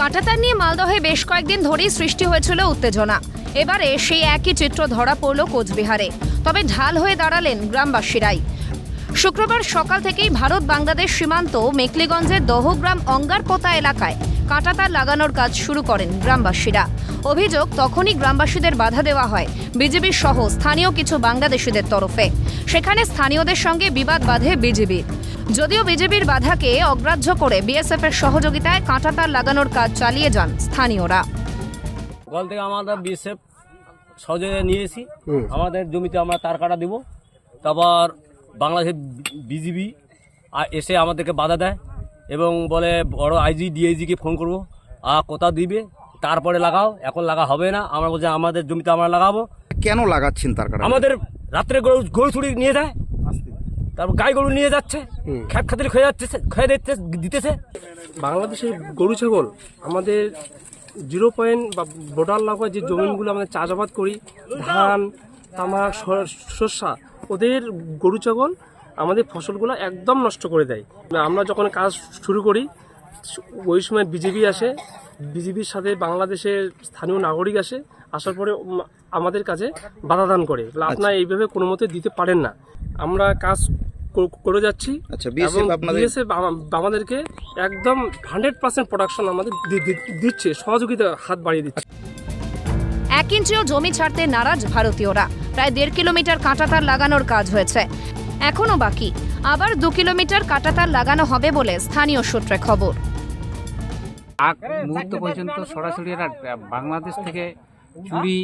কাঁটাতার নিয়ে মালদহে বেশ কয়েকদিন ধরেই সৃষ্টি হয়েছিল উত্তেজনা। এবারে সেই একই চিত্র ধরা পড়ল কোচবিহারে। তবে ঢাল হয়ে দাঁড়ালেন গ্রামবাসীরাই। শুক্রবার সকাল থেকেই ভারত বাংলাদেশ সীমান্ত মেকলিগঞ্জের দহগ্রাম অঙ্গারপোতা এলাকায় কাঁটাতার লাগানোর কাজ শুরু করেন গ্রামবাসীরা। অভিযোগ, তখনই গ্রামবাসীদের বাধা দেওয়া হয় বিজেপির সহ স্থানীয় কিছু বাংলাদেশিদের তরফে। সেখানে স্থানীয়দের সঙ্গে বিবাদ বাঁধে বিজেপির যদিও বিজেপির বাধাকে অগ্রাহ্য করে বিএসএফ এর সহযোগিতায় কাঁটাতার লাগানোর কাজ চালিয়ে যান স্থানীয়রা। গল থেকে আমরা বিএসএফ সহযোগিতা নিয়ে এসি আমাদের জমিতে আমরা তার কাটা দিব। তারপর বাংলাদেশের বিজিবি এসে আমাদেরকে বাধা দেয় এবং বলে বড় আইজি ডিআইজিকে ফোন করব। আর কোথা দিবে? তারপরে লাগাও। এখন লাগা হবে না। আমরা বলছি আমাদের জমিতে আমরা লাগাবো। কেন লাগাচ্ছেন তার কারণে আমাদের রাত্রে গরু গরু ছুরি নিয়ে যায়। তারপর গাই গরু নিয়ে যাচ্ছে খ্যাত খাতির খেয়ে যাচ্ছে খেয়ে দিচ্ছে দিতেছে। বাংলাদেশের গরু ছাগল আমাদের জিরো পয়েন্ট বা বর্ডার লাগোয়া যে জমিনগুলো আমাদের চাষাবাদ করি ধান তামাক শস্যা ওদের গরু ছাগল আমাদের ফসলগুলো একদম নষ্ট করে দেয়। আমরা যখন কাজ শুরু করি ওই সময় বিজেপি আসে বিজেপির সাথে বাংলাদেশের স্থানীয় নাগরিক আসে আসার পরে আমাদের কাছে বাধা দান করে। বলে, আপনারা এইভাবে কোনো মতে দিতে পারেন না। আমরা কাজ করে যাচ্ছি আচ্ছা, আমাদেরকে একদম হান্ড্রেড পার্সেন্ট প্রোডাকশন আমাদের দিচ্ছে সহযোগিতা হাত বাড়িয়ে দিচ্ছে। এক ইঞ্চিও জমি ছাড়তে নারাজ ভারতীয়রা। প্রায় দেড় কিলোমিটার কাঁটাতার লাগানোর কাজ হয়েছে। এখনও বাকি। আবার দু কিলোমিটার কাঁটাতার লাগানো হবে বলে স্থানীয় সূত্রে খবর। আগ মুহূর্ত পর্যন্ত সরাসরি এরা বাংলাদেশ থেকে চুরি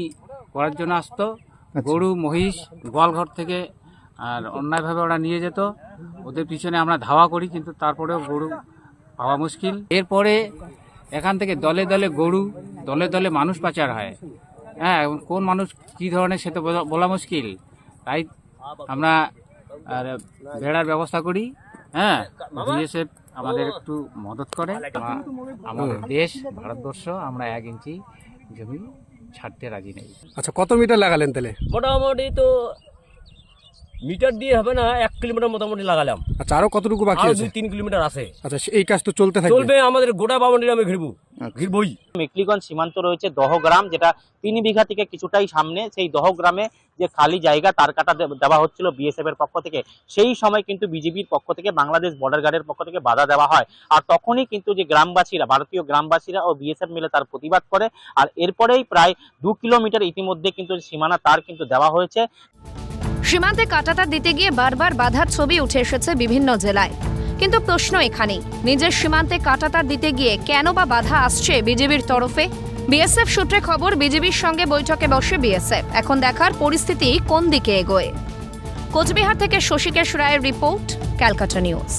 করার জন্য আসতো। গরু মহিষ গোয়ালঘর থেকে আর অন্যায়ভাবে ওরা নিয়ে যেত। ওদের পিছনে আমরা ধাওয়া করি কিন্তু তারপরেও গরু পাওয়া মুশকিল। এরপরে এখান থেকে দলে দলে গরু দলে দলে মানুষ পাচার হয়। হ্যাঁ এবং কোন মানুষ কী ধরনের সে তো বলা- বলা মুশকিল। তাই আমরা আর ভেড়ার ব্যবস্থা করি। হ্যাঁ বিএসএফ আমাদের একটু মদত করে। আমা- আমাদের দেশ ভারতবর্ষ আমরা এক ইঞ্চি জমি ছাড়তে রাজি নেই। আচ্ছা কত মিটার লাগালেন তাহলে? মোটামুটি তো মিটার দিয়ে হবে না এক কিলোমিটার মোটামুটি লাগালাম। আচ্ছা আরও কতটুকু বাকি আছে? দুই তিন কিলোমিটার আছে। আচ্ছা এই কাজ তো চলতে থাকবে? চলবে আমাদের গোটা বাউন্ডারি আমি ঘিরবো। ঘিরবই মেকলিগঞ্জ সীমান্ত রয়েছে দহগ্রাম যেটা তিন বিঘা থেকে কিছুটাই সামনে। সেই দহগ্রামে যে খালি জায়গা তার কাটা দেওয়া হচ্ছিল বিএসএফ এর পক্ষ থেকে। সেই সময় কিন্তু বিজিবির পক্ষ থেকে বাংলাদেশ বর্ডার গার্ডের পক্ষ থেকে বাধা দেওয়া হয়। আর তখনই কিন্তু যে গ্রামবাসীরা ভারতীয় গ্রামবাসীরা ও বিএসএফ মিলে তার প্রতিবাদ করে। আর এরপরেই প্রায় দু কিলোমিটার ইতিমধ্যে কিন্তু সীমানা তার কিন্তু দেওয়া হয়েছে। সীমান্তে কাঁটাতার দিতে গিয়ে বারবার বাধার ছবি উঠে এসেছে বিভিন্ন জেলায়। কিন্তু প্রশ্ন এখানেই। নিজের সীমান্তে কাটাতার দিতে গিয়ে কেন বা বাধা আসছে বিজেপির তরফে? বিএসএফ সূত্রে খবর বিজেপির সঙ্গে বৈঠকে বসে বিএসএফ। এখন দেখার পরিস্থিতি কোন দিকে এগোয়। কোচবিহার থেকে শশীকেশ রায়ের রিপোর্ট, ক্যালকাটা নিউজ।